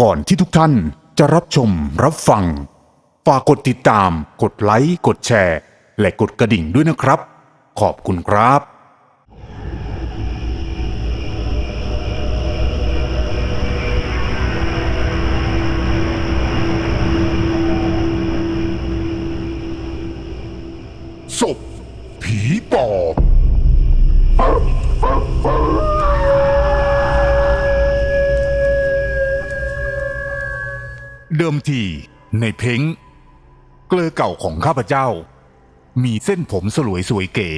ก่อนที่ทุกท่านจะรับชมรับฟัง ฝากกดติดตาม กดไลค์ กดแชร์ และกดกระดิ่งด้วยนะครับ ขอบคุณครับ ศพผีปอบ เดิมทีในเพ้งเกลอเก่าของข้าพเจ้า มีเส้นผมสลวยสวยเก๋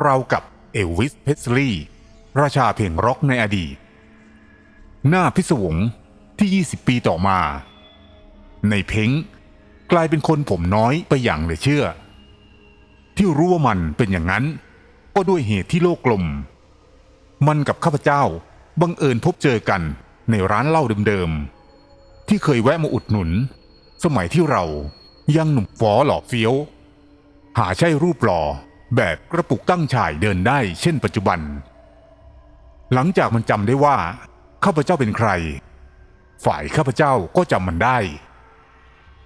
เราวกับเอลวิสเพสลีย์ราชาเพลงร็อกในอดีต หน้าพิศวงที่ 20 ปีต่อมา ในเพ้งกลายเป็นคนผมน้อยไปอย่างเหลือเชื่อ ที่รู้ว่ามันเป็นอย่างนั้น ก็ด้วยเหตุที่โลกกลม มันกับข้าพเจ้าบังเอิญพบเจอกันในร้านเหล้าเดิมๆ ที่เคยแวะมาอุดหนุน สมัยที่เรายังหนุ่มฟอหล่อเฟี้ยว หาใช่รูปหล่อแบบกระปุกตั้งฉายเดินได้เช่นปัจจุบัน หลังจากมันจำได้ว่า ข้าพเจ้าเป็นใคร ฝ่ายข้าพเจ้าก็จำมันได้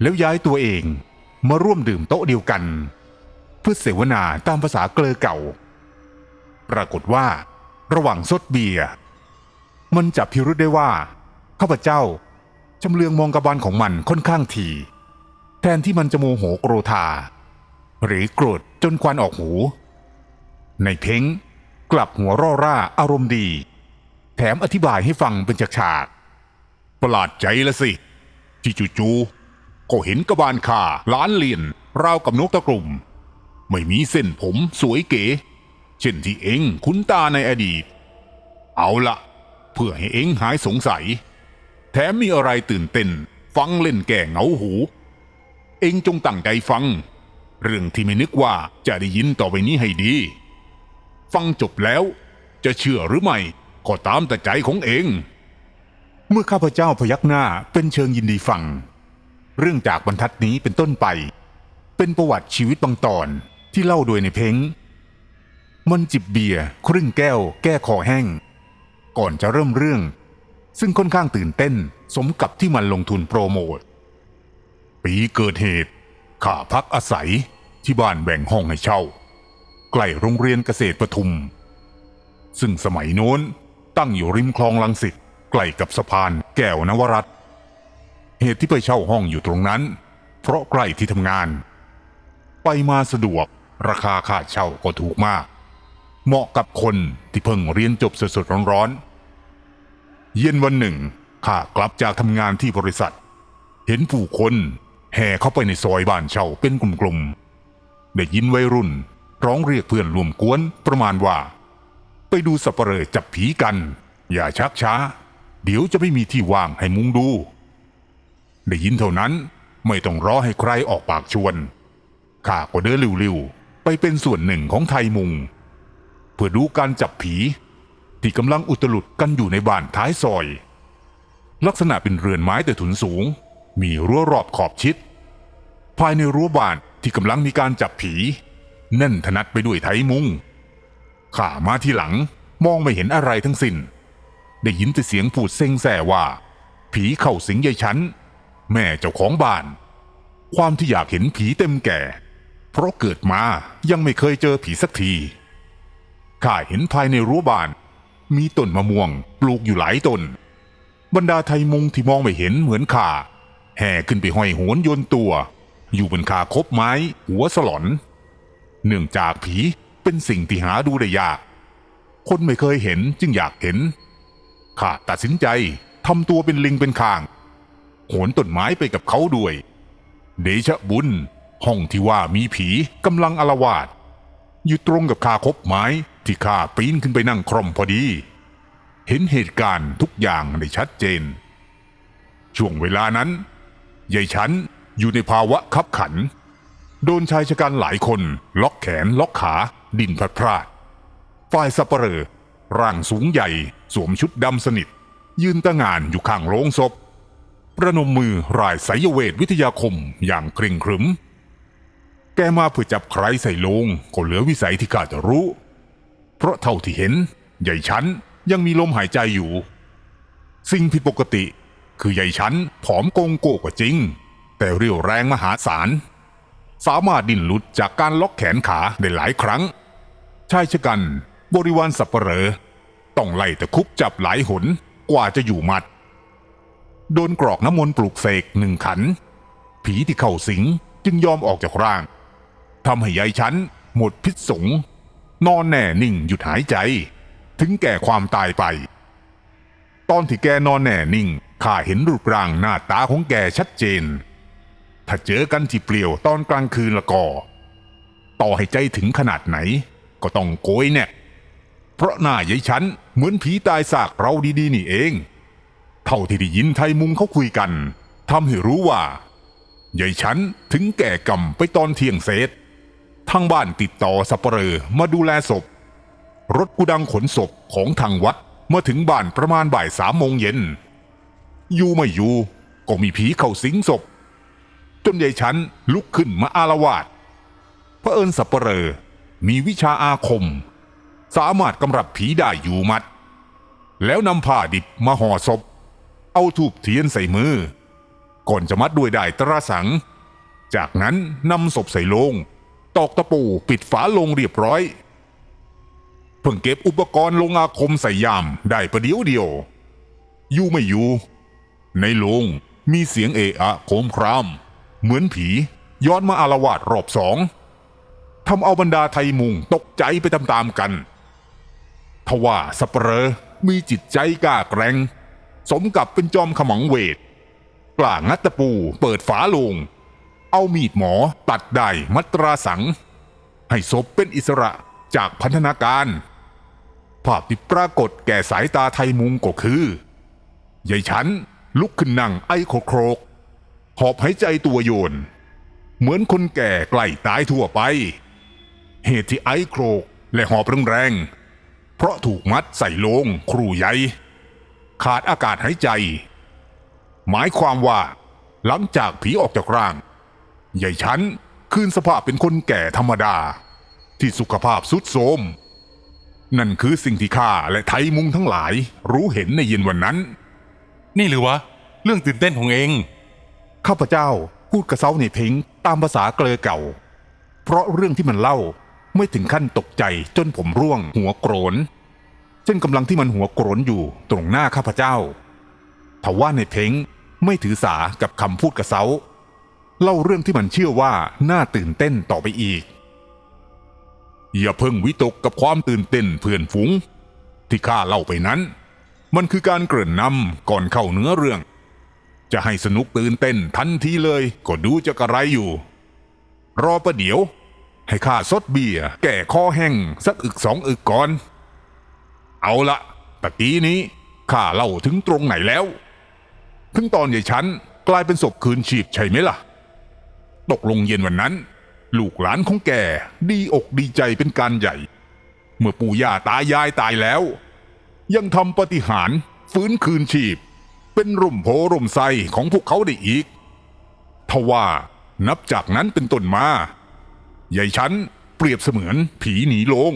แล้วย้ายตัวเองมาร่วมดื่มโต๊ะเดียวกัน เพื่อเสวนาตามภาษาเกลอเก่า ปรากฏว่า ระหว่างซดเบียร์มันจับพิรุธได้ว่า ข้าพเจ้า ชำเลืองมองกระบาลของมันค่อนข้างทีแทนที่มันจะโมโหโกรธา หรือโกรธจนควันออกหู ในเพ้งกลับหัวร่อร่าอารมณ์ดี แถมอธิบายให้ฟังเป็นฉากๆประหลาดใจละสิ ที่จู่ๆก็เห็นกระบาลข่าล้านเหรียญราวกับนกตะกลุ่ม ไม่มีเส้นผมสวยเก๋ เช่นที่เองคุ้นตาในอดีต เอาละเพื่อให้เองหายสงสัย แถมมีอะไรตื่นเต้น ฟังเล่นแก่เงาหู เองจงตั้งใจฟัง เรื่องที่ไม่นึกว่าจะได้ยินต่อไปนี้ให้ดี ฟังจบแล้ว จะเชื่อหรือไม่ก็ตามแต่ใจของเอง เมื่อข้าพเจ้าพยักหน้าเป็นเชิงยินดีฟัง เรื่องจากบรรทัดนี้เป็นต้นไป เป็นประวัติชีวิตบางตอนที่เล่าโดยในเพ้งมันจิบเบียร์ครึ่งแก้ว แก้คอแห้ง ก่อนจะเริ่มเรื่อง ซึ่งค่อนข้างตื่นเต้นสมกับที่มันลงทุนโปรโมท ปีเกิดเหตุข้าพักอาศัยที่บ้านแบ่งห้องให้เช่า ใกล้โรงเรียนเกษตรปทุม ซึ่งสมัยโน้นตั้งอยู่ริมคลองลังสิตใกล้กับสะพานแก้วนวรัตเหตุที่ไปเช่าห้องอยู่ตรงนั้น เพราะใกล้ที่ทำงาน ไปมาสะดวกราคาค่าเช่าก็ถูกมาก เหมาะกับคนที่เพิ่งเรียนจบสดๆร้อนๆ เย็นวันหนึ่งข้ากลับจากทำงานที่บริษัท เห็นผู้คนแห่เข้าไปในซอยบ้านเช่าเป็นกลุ่มๆได้ยินวัยรุ่น ร้องเรียกเพื่อนรวมกวนประมาณว่า ไปดูสับเปลอจับผีกัน อย่าชักช้า เดี๋ยวจะไม่มีที่ว่างให้มุงดู ได้ยินเท่านั้นไม่ต้องรอให้ใครออกปากชวนข้าก็เดินริวๆไปเป็นส่วนหนึ่งของไทยมุง เพื่อดูการจับผี ที่กำลังอุตลุดกันอยู่ในบ้านท้ายซอย ลักษณะเป็นเรือนไม้แต่ถุนสูง มีรั้วรอบขอบชิด ภายในรั้วบ้านที่กำลังมีการจับผี แน่นถนัดไปด้วยไทยมุงข้ามาที่หลังมองไม่เห็นอะไรทั้งสิ้น ได้ยินแต่เสียงพูดเซ็งแส่ว่า ผีเข้าสิงยายฉัน แม่เจ้าของบ้าน ความที่อยากเห็นผีเต็มแก่ เพราะเกิดมายังไม่เคยเจอผีสักทีข้าเห็นภายในรั้วบ้าน มีต้นมะม่วงปลูกอยู่หลายต้น บรรดาไทยมุงที่มองไม่เห็นเหมือนข้าแห่ขึ้นไปห้อยโหนโยนตัว อยู่บนคาคบไม้ หัวสลอน เนื่องจากผีเป็นสิ่งที่หาดูได้ยาก คนไม่เคยเห็นจึงอยากเห็นข้าตัดสินใจทำตัวเป็นลิงเป็นคาง โหนต้นไม้ไปกับเขาด้วย เดชะบุญ ห้องที่ว่ามีผีกำลังอลาวาสอยู่ตรงกับคาคบไม้ ที่ข้าปีนขึ้นไปนั่งคร่อมพอดี เห็นเหตุการณ์ทุกอย่างได้ชัดเจน ช่วงเวลานั้นยายฉันอยู่ในภาวะขับขัน โดนชายชะกันหลายคนล็อกแขนล็อกขาดินพลัดพรากฝ่ายสับเปลอร่างสูงใหญ่สวมชุดดำสนิท ยืนตะงงานอยู่ข้างโรงศพ ประนมมือรายสายเวทวิทยาคมอย่างเคร่งครึม แกมาเพื่อจับใครใส่ลงก็เหลือวิสัยที่ข้าจะรู้ เพราะเท่าที่เห็นใหญ่ฉันยังมีลมหายใจอยู่ สิ่งผิดปกติคือใหญ่ฉันผอมโกงโก้กว่าจริง แต่เรี่ยวแรงมหาศาล สามารถดิ้นหลุดจากการล็อกแขนขาได้หลายครั้ง ชายชะกันบริวารสับเปลอต้องไล่ตะคุบจับหลายหนกว่าจะอยู่หมัด โดนกรอกน้ำมนต์ปลุกเสกหนึ่งขัน ผีที่เข้าสิงจึงยอมออกจากร่างทำให้ยายฉันหมดพิษสง นอนแน่นิ่งหยุดหายใจ ถึงแก่ความตายไป ตอนที่แกนอนแน่นิ่งข้าเห็นรูปร่างหน้าตาของแกชัดเจน ถ้าเจอกันที่เปลี่ยวตอนกลางคืนละก็ต่อให้ใจถึงขนาดไหน ก็ต้องโกยเนี่ย เพราะหน้ายายฉันเหมือนผีตายซากเราดีๆนี่เอง เท่าที่ได้ยินไทยมุงเขาคุยกันทำให้รู้ว่ายายฉันถึงแก่กรรมไปตอนเที่ยงเศษ ทางบ้านติดต่อสับเปลอมาดูแลศพ รถกูดังขนศพของทางวัดมาถึงบ้านประมาณบ่ายสามโมงเย็น อยู่ไม่อยู่ก็มีผีเข้าสิงศพ จนยายฉันลุกขึ้นมาอารวาสเอิญสับเปลอมีวิชาอาคม สามารถกำรับผีได้อยู่มัด แล้วนำผ้าดิบมาห่อศพ เอาทูบเทียนใส่มือ ก่อนจะมัดด้วยได้ตราสัง จากนั้นนำศพใส่โลง ตอกตะปูปิดฝาลงเรียบร้อย เพิ่งเก็บอุปกรณ์ลงอาคมใส่ยามได้ประเดี๋ยวเดียว อยู่ไม่อยู่ ในโลงมีเสียงเอะอะโคมคราม เหมือนผีย้อนมาอารวาสรอบสองทำเอาบรรดาไทยมุงตกใจไปตามๆกันทว่าสเปรอมีจิตใจกล้าแกร่ง สมกับเป็นจอมขมังเวท กล้างัดตะปูเปิดฝาลง เอามีดหมอตัดได้มัตราสัง ให้ศพเป็นอิสระจากพันธนาการ ภาพที่ปรากฏแก่สายตาไทยมุงก็คือยายฉันลุกขึ้นนั่งไอโครโครก หอบหายใจตัวโยน เหมือนคนแก่ใกล้ตายทั่วไป เหตุที่ไอโครกและหอบแรงๆเพราะถูกมัดใส่โลงครูใหญ่ขาดอากาศหายใจ หมายความว่าหลังจากผีออกจากร่าง ยายฉันคืนสภาพเป็นคนแก่ธรรมดา ที่สุขภาพสุดโทรมนั่นคือสิ่งที่ข้าและไทยมุงทั้งหลาย รู้เห็นในเย็นวันนั้น นี่หรือวะ เรื่องตื่นเต้นของเอง ข้าพเจ้าพูดกระเซ้าในเพลงตามภาษาเกลอเก่า เพราะเรื่องที่มันเล่าไม่ถึงขั้นตกใจจนผมร่วงหัวโกรนเช่นกำลังที่มันหัวโกรนอยู่ตรงหน้าข้าพเจ้าทว่าในเพลงไม่ถือสากับคำพูดกระเซ้า เล่าเรื่องที่มันเชื่อว่าน่าตื่นเต้นต่อไปอีก อย่าเพิ่งวิตกกับความตื่นเต้นเพื่อนฝูง ที่ข้าเล่าไปนั้น มันคือการเกริ่นนำก่อนเข้าเนื้อเรื่อง จะให้สนุกตื่นเต้นทันทีเลยก็ดูจะกระไรอยู่ รอประเดี๋ยว ให้ข้าซดเบียร์แก่คอแห้งสักอึกสองอึกก่อน เอาละตะกี้นี้ข้าเล่าถึงตรงไหนแล้ว ถึงตอนใหญ่ฉันกลายเป็นศพคืนชีพใช่ไหมล่ะ ตกลงเย็นวันนั้น ลูกหลานของแกดีอกดีใจเป็นการใหญ่ เมื่อปู่ย่าตายายตายแล้ว ยังทำปฏิหารฟื้นคืนชีพ เป็นร่มโพร่มไทรของพวกเขาได้อีกทว่านับจากนั้นเป็นต้นมายายฉันเปรียบเสมือนผีหนีโลง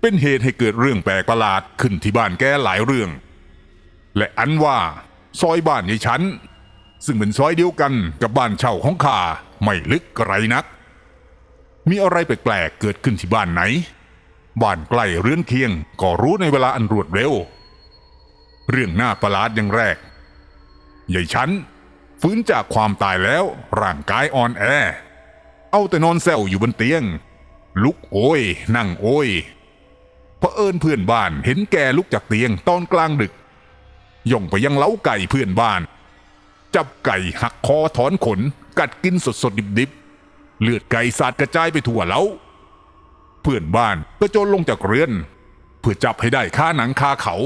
เป็นเหตุให้เกิดเรื่องแปลกประหลาดขึ้นที่บ้านแกหลายเรื่อง และอันว่าซอยบ้านยายฉันซึ่งเป็นซอยเดียวกันกับบ้านเช่าของข้า ไม่ลึกไกลนัก มีอะไรแปลกๆเกิดขึ้นที่บ้านไหน บ้านใกล้เรือนเคียงก็รู้ในเวลาอันรวดเร็ว เรื่องหน่าประหลาดอย่างแรกยายฉันฟื้นจากความตายแล้วร่างกายอ่อนแอ เอาแต่นอนแซวอยู่บนเตียง ลุกโอย นั่งโอยเพอเอิญเพื่อนบ้านเห็นแกลุกจากเตียงตอนกลางดึก ย่องไปยังเล้าไก่เพื่อนบ้าน จับไก่หักคอถอนขน กัดกินสดสดๆดิบๆ เลือดไก่สาดกระจายไปทั่วเล้าเพื่อนบ้านก็โจรลงจากเรือน เพื่อจับให้ได้ค่าหนังคาเขา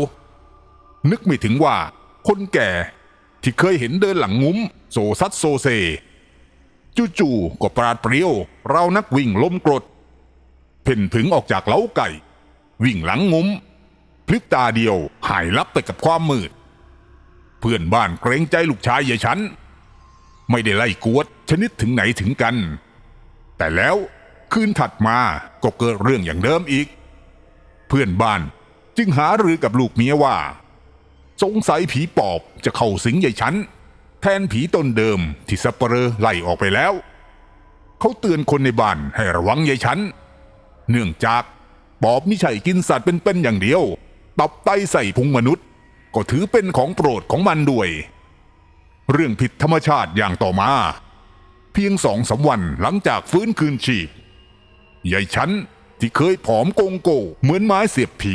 นึกไม่ถึงว่า คนแก่ที่เคยเห็นเดินหลังงุ้ม โซซัดโซเซ จู่ๆก็ปราดเปรียว เรานักวิ่งล้มกรด เพ่นผึงออกจากเล้าไก่ วิ่งหลังงุ้ม พลิบตาเดียวหายลับไปกับความมืด เพื่อนบ้านเกรงใจลูกชายอย่ฉัน ไม่ได้ไล่กวดชนิดถึงไหนถึงกัน แต่แล้วคืนถัดมาก็เกิดเรื่องอย่างเดิมอีก เพื่อนบ้านจึงหารือกับลูกเมียว่า สงสัยผีปอบจะเข้าสิงยายฉันแทนผีตนเดิมที่สับเปลอไล่ออกไปแล้ว เขาเตือนคนในบ้านให้ระวังยายฉันเนื่องจากปอบไม่ใช่กินสัตว์เป็นๆอย่างเดียว ตับไตใส่พุงมนุษย์ ก็ถือเป็นของโปรดของมันด้วย เรื่องผิดธรรมชาติอย่างต่อมา เพียงสองสามวันหลังจากฟื้นคืนชีพยายฉันที่เคยผอมโกงโก เหมือนไม้เสียบผี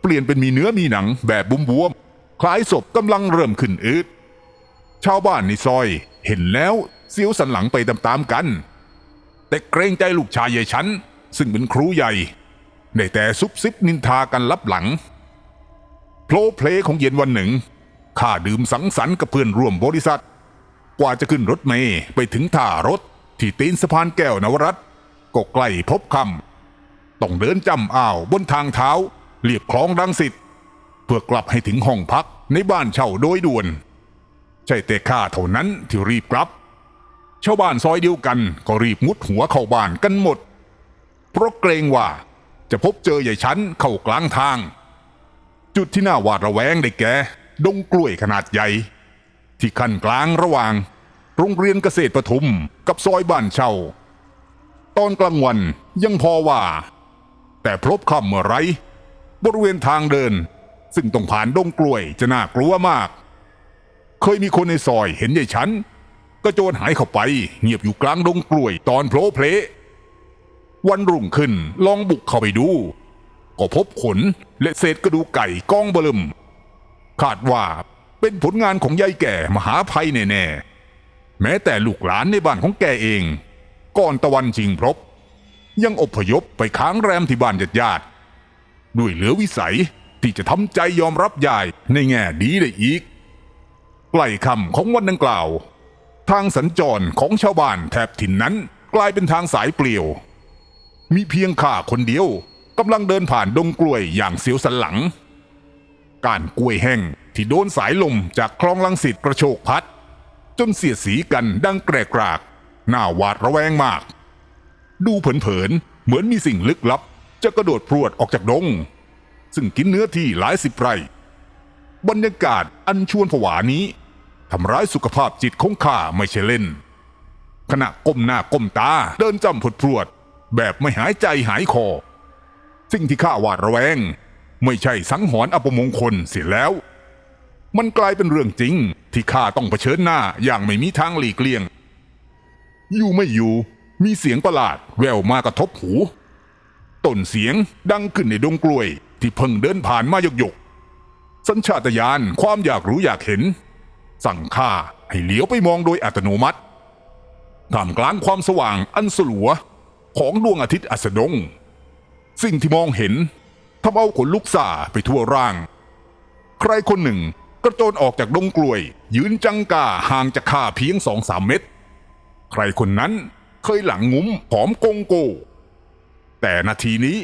เปลี่ยนเป็นมีเนื้อมีหนังแบบบุ้มบวมๆคล้ายศพกำลังเริ่มขึ้นอืดชาวบ้านในซอย เห็นแล้วเสียวสันหลังไปตามๆกัน แต่เกรงใจลูกชายยายฉันซึ่งเป็นครูใหญ่ได้แต่ซุบซิบนินทากันลับหลังโพลเพลของเย็นวันหนึ่ง ข้าดื่มสังสรรค์กับเพื่อนร่วมบริษัท กว่าจะขึ้นรถเมย์ไปถึงท่ารถ ที่ตีนสะพานแก้วนวรัตก็ใกล้พบคำต้องเดินจำอ้าวบนทางเท้าเรียบคลองรังสิตเพื่อกลับให้ถึงห้องพักในบ้านเช่าโดยด่วน ใช่แต่ข้าเท่านั้นที่รีบกลับชาวบ้านซอยเดียวกันก็รีบมุดหัวเข้าบ้านกันหมด เพราะเกรงว่าจะพบเจอใหญ่ชั้นเข้ากลางทาง จุดที่น่าหวาดระแวงได้แก่ ดงกล้วยขนาดใหญ่ ที่ขั้นกลางระหว่าง โรงเรียนเกษตรปฐุมกับซอยบ้านเช่า ตอนกลางวันยังพอว่า แต่พลบค่ำเมื่อไร บริเวณทางเดิน ซึ่งต้องผ่านดงกล้วยจะน่ากลัวมาก เคยมีคนในซอยเห็นยายฉันก็โจรหายเข้าไปเงียบอยู่กลางดงกล้วยตอนโผล่เพลวันรุ่งขึ้นลองบุกเข้าไปดู ก็พบขนและเศษกระดูกไก่กองเบลม คาดว่าเป็นผลงานของยายแก่มหาภัยแน่ๆ แม้แต่ลูกหลานในบ้านของแกเอง ก่อนตะวันชิงพรบยังอพยพไปค้างแรมที่บ้านญาติญาติๆด้วยเหลือวิสัยที่จะทำใจยอมรับยายในแง่ดีได้อีกใกล้ค่ำของวันดังกล่าว ทางสัญจรของชาวบ้านแถบถิ่นนั้นกลายเป็นทางสายเปลี่ยว มีเพียงข้าคนเดียวกำลังเดินผ่านดงกล้วยอย่างเสียวสันหลัง การกล้วยแห้งที่โดนสายลมจากคลองลังสิตกระโชกพัด จนเสียดสีกันดังแกรกรากหน้าหวาดระแวงมาก ดูเผินๆเหมือนมีสิ่งลึกลับ จะกระโดดพรวดออกจากดง ซึ่งกินเนื้อที่หลายสิบไร่บรรยากาศอันชวนผวานี้ทำร้ายสุขภาพจิตของข้าไม่ใช่เล่น ขณะก้มหน้าก้มตาเดินจำผดพรวด แบบไม่หายใจหายคอ สิ่งที่ข้าหวาดระแวง ไม่ใช่สังหรณ์อัปมงคลเสียแล้ว มันกลายเป็นเรื่องจริง ที่ข้าต้องเผชิญหน้าอย่างไม่มีทางหลีกเลี่ยง อยู่ไม่อยู่ มีเสียงประหลาดแววมากระทบหูต้นเสียงดังขึ้นในดงกล้วย ที่เพิ่งเดินผ่านมาหยกหยกสัญชาตญาณความอยากรู้อยากเห็น สั่งข้าให้เลี้ยวไปมองโดยอัตโนมัติท่ามกลางความสว่างอันสลัวของดวงอาทิตย์อัสดง สิ่งที่มองเห็น ทำเอาขนลุกซาไปทั่วร่าง ใครคนหนึ่งกระโจนออกจากดงกลวย ยืนจังกาห่างจากข้าเพียงสองสามเมตร ใครคนนั้นเคยหลังงุ้มผอมโกงโก แต่นาทีนี้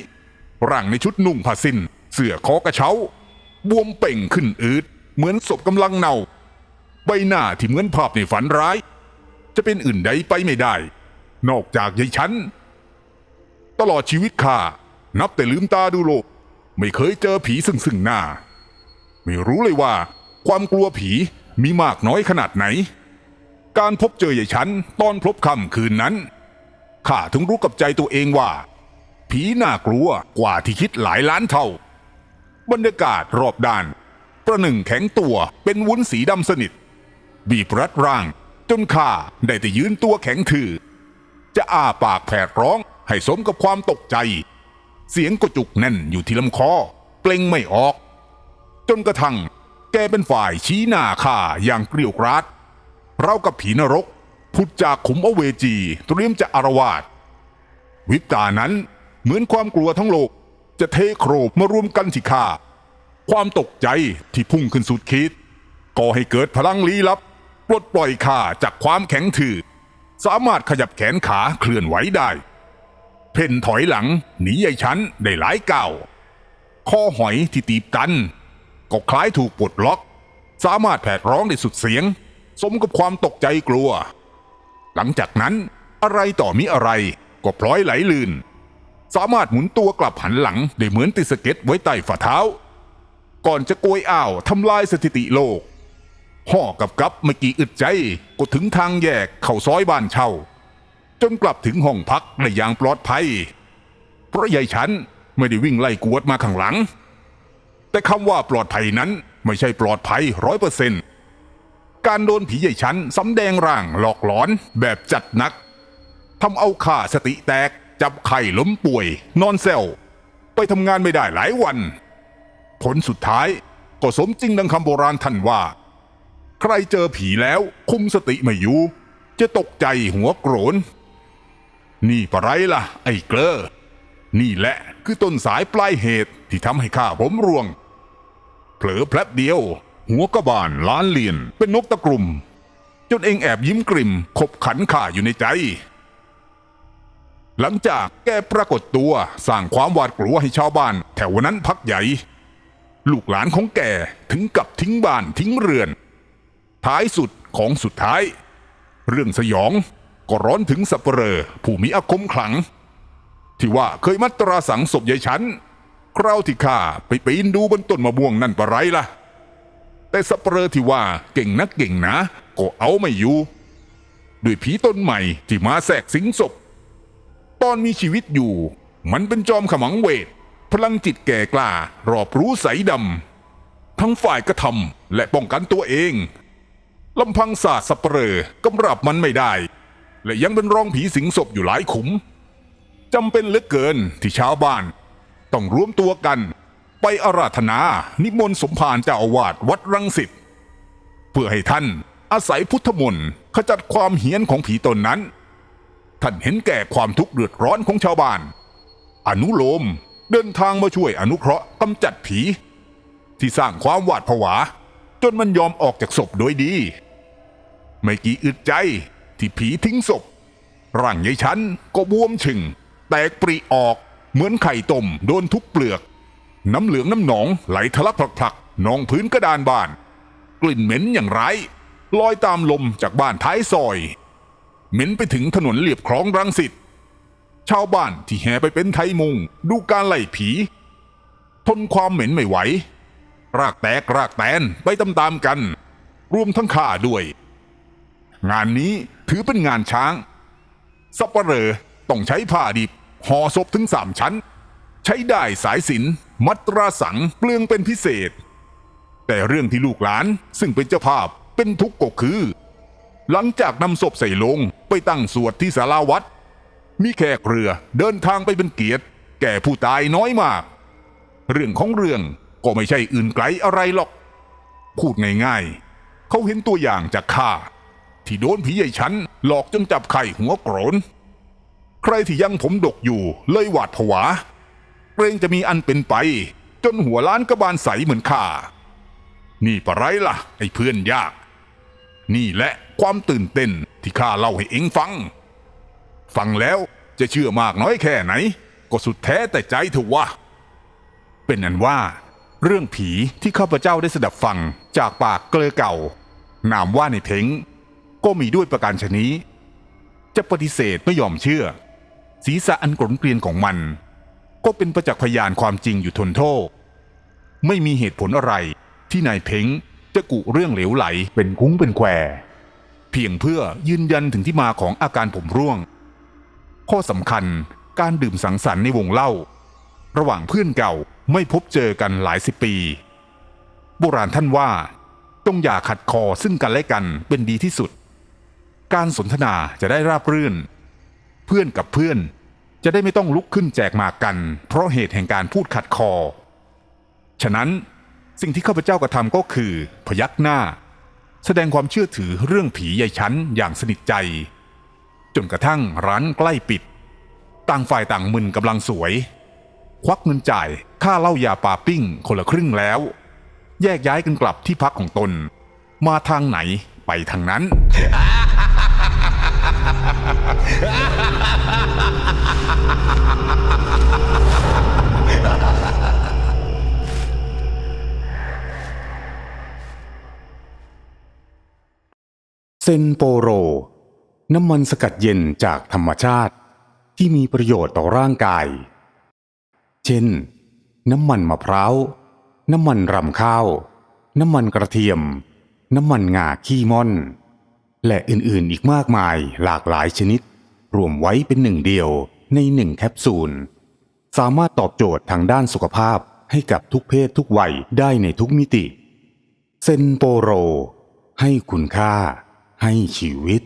ร่างในชุดนุ่งผ้าสิ้น เสื้อคอกระเช้า บวมเป่งขึ้นอืดเหมือนศพกำลังเน่า ใบหน้าที่เหมือนภาพในฝันร้าย จะเป็นอื่นใดไปไม่ได้ นอกจากยายฉัน ตลอดชีวิตข้านับแต่ลืมตาดูโลก ไม่เคยเจอผีซึ่งซึ่งหน้า ไม่รู้เลยว่า ความกลัวผีมีมากน้อยขนาดไหน การพบเจอยายฉันตอนพบค่ำคืนนั้นข้าถึงรู้กับใจตัวเองว่า ผีน่ากลัวกว่าที่คิดหลายล้านเท่า บรรยากาศรอบด้าน ประหนึ่งแข็งตัวเป็นวุ้นสีดำสนิท บีบรัดร่าง จนข้าได้แต่ยืนตัวแข็งถือ จะอ้าปากแผดร้องให้สมกับความตกใจ เสียงก็จุกแน่นอยู่ที่ลำคอ เปล่งไม่ออก จนกระทั่งแกเป็นฝ่ายชี้หน้าข้าอย่างเกลียวกราดเรากับผีนรกพุดจากขุมอเวจีเตรียมจะอารวาสวิบตานั้นเหมือนความกลัวทั้งโลก จะเทโครบมารวมกันที่ข้าความตกใจที่พุ่งขึ้นสุดขีดก่อให้เกิดพลังลี้ลับ ปลดปล่อยข้าจากความแข็งถือ สามารถขยับแขนขาเคลื่อนไหวได้ เพ่นถอยหลังหนียายฉันได้หลายก้าวคอหอยที่ตีบตัน ก็คล้ายถูกปลดล็อก สามารถแผดร้องได้สุดเสียง สมกับความตกใจกลัว หลังจากนั้นอะไรต่อมิอะไรก็พลอยไหลลื่น สามารถหมุนตัวกลับหันหลังได้เหมือนติสเก็ตไว้ใต้ฝ่าเท้า ก่อนจะโกยอ่าวทำลายสถิติโลก ห่อกับกับเมื่อกี้อึดใจก็ถึงทางแยกเข้าซอยบ้านเช่า จนกลับถึงห้องพักในอย่างปลอดภัย เพราะยายฉันไม่ได้วิ่งไล่กวดมาข้างหลัง แต่คำว่าปลอดภัยนั้นไม่ใช่ปลอดภัยร้อยเปอร์เซนต์การโดนผีใหญ่ฉันสำแดงร่างหลอกหลอนแบบจัดนักทำเอาข้าสติแตก จับไข้ล้มป่วย นอนเซลไปทำงานไม่ได้หลายวัน ผลสุดท้ายก็สมจริงดังคำโบราณท่านว่า ใครเจอผีแล้วคุมสติไม่อยู่ จะตกใจหัวโกรน นี่ปะไรล่ะ ไอ้เกลอ นี่แหละคือต้นสายปลายเหตุที่ทำให้ข้าผมร่วง เผลอแพลบเดียว หัวกระบาลล้านเลียนเป็นนกตะกลุ่ม จนเองแอบยิ้มกริมขบขันข้าอยู่ในใจ หลังจากแกปรากฏตัวสร้างความหวาดกลัวให้ชาวบ้านแถวนั้นพักใหญ่ ลูกหลานของแกถึงกับทิ้งบ้านทิ้งเรือน ท้ายสุดของสุดท้าย เรื่องสยอง ก็ร้อนถึงสับเปลอผู้มีอาคมขลัง ที่ว่าเคยมัตราสังศพยายฉันคราวที่ข้าไปปีนดูบนต้นมะม่วงนั่นปะไรล่ะ แต่สับเปลอที่ว่าเก่งนักเก่งนะ ก็เอาไม่อยู่ด้วยผีต้นใหม่ที่มาแทรกสิงศพ ตอนมีชีวิตอยู่ มันเป็นจอมขมังเวท พลังจิตแก่กล้ารอบรู้ใสดำ ทั้งฝ่ายกระทำและป้องกันตัวเองลำพังศาสตร์สับเปลอกำรับมันไม่ได้ และยังเป็นรองผีสิงศพอยู่หลายขุมจำเป็นเหลือเกินที่ชาวบ้าน ต้องรวมตัวกัน ไปอาราธนา นิมนต์สมภารเจ้าอาวาสวัดรังสิตเพื่อให้ท่านอาศัยพุทธมนต์ขจัดความเฮี้ยนของผีตนนั้น ท่านเห็นแก่ความทุกข์เดือดร้อนของชาวบ้าน อนุโลมเดินทางมาช่วยอนุเคราะห์กำจัดผี ที่สร้างความหวาดผวา จนมันยอมออกจากศพโดยดี ไม่กี่อึดใจ ที่ผีทิ้งศพ ร่างยายฉันก็บวมฉึง แตกปริออกเหมือนไข่ต้มโดนทุบเปลือก น้ำเหลืองน้ำหนองไหลทะลักพลักๆนองพื้นกระดานบ้าน กลิ่นเหม็นอย่างไรายลอยตามลมจากบ้านท้ายซอย เหม็นไปถึงถนนเลียบคลองรังสิตชาวบ้านที่แห่ไปเป็นไทยมุงดูการไล่ผี ทนความเหม็นไม่ไหว รากแตกรากแตนไปตามๆกัน รวมทั้งข้าด้วย งานนี้ถือเป็นงานช้าง สับปะเหรอต้องใช้ผ้าดิบห่อศพถึงสามชั้น ใช้ได้สายสินมัตราสังเปลืองเป็นพิเศษ แต่เรื่องที่ลูกหลานซึ่งเป็นเจ้าภาพเป็นทุกข์ก็คือ หลังจากนำศพใส่ลงไปตั้งสวดที่ศาลาวัด มีแขกเรือเดินทางไปเป็นเกียรติ แก่ผู้ตายน้อยมาก เรื่องของเรื่องก็ไม่ใช่อื่นไกลอะไรหรอก พูดง่ายๆ เขาเห็นตัวอย่างจากข้า ที่โดนผีใหญ่ฉันหลอกจนจับไข่หัวโกรน ใครที่ยังผมดกอยู่เลยหวาดผวา เกรงจะมีอันเป็นไป จนหัวล้านกระบาลใสเหมือนข้านี่ปะไรล่ะ ไอ้เพื่อนยาก นี่แหละความตื่นเต้นที่ข้าเล่าให้เองฟัง ฟังแล้วจะเชื่อมากน้อยแค่ไหน ก็สุดแท้แต่ใจเถอะวะเป็นอันว่า เรื่องผีที่ข้าพเจ้าได้สดับฟังจากปากเกลอเก่านามว่าในเพง ก็มีด้วยประการชนี้ จะปฏิเสธไม่ยอมเชื่อ ศีรษะอันกลนเกลียนของมัน ก็เป็นประจักษ์พยานความจริงอยู่ทนโทษ ไม่มีเหตุผลอะไรที่นายเพ้งจะกุเรื่องเหลวไหลเป็นคุ้งเป็นแควเพียงเพื่อยืนยันถึงที่มาของอาการผมร่วง ข้อสำคัญการดื่มสังสรรค์ในวงเล่า ระหว่างเพื่อนเก่าไม่พบเจอกันหลายสิบปี โบราณท่านว่า ต้องอย่าขัดคอซึ่งกันและกันเป็นดีที่สุด การสนทนาจะได้ราบรื่น เพื่อนกับเพื่อนจะได้ไม่ต้องลุกขึ้นแจกหมากกัน เพราะเหตุแห่งการพูดขัดคอ ฉะนั้นสิ่งที่ข้าพเจ้ากระทำก็คือ พยักหน้า แสดงความเชื่อถือเรื่องผียายชั้นอย่างสนิทใจ จนกระทั่งร้านใกล้ปิด ต่างฝ่ายต่างมึนกำลังสวย ควักเงินจ่ายค่าเหล้ายาปาปิ้งคนละครึ่งแล้ว แยกย้ายกันกลับที่พักของตน มาทางไหนไปทางนั้น เซนโปโร น้ำมันสกัดเย็นจากธรรมชาติที่มีประโยชน์ต่อร่างกาย เช่น น้ำมันมะพร้าว น้ำมันรำข้าว น้ำมันกระเทียม น้ำมันงาขี้ม่อน และอื่นๆอีกมากมายหลากหลายชนิด รวมไว้เป็นหนึ่งเดียวในหนึ่งแคปซูล สามารถตอบโจทย์ทางด้านสุขภาพให้กับทุกเพศทุกวัยได้ในทุกมิติ เซนโปโร ให้คุณค่า ให้ชีวิต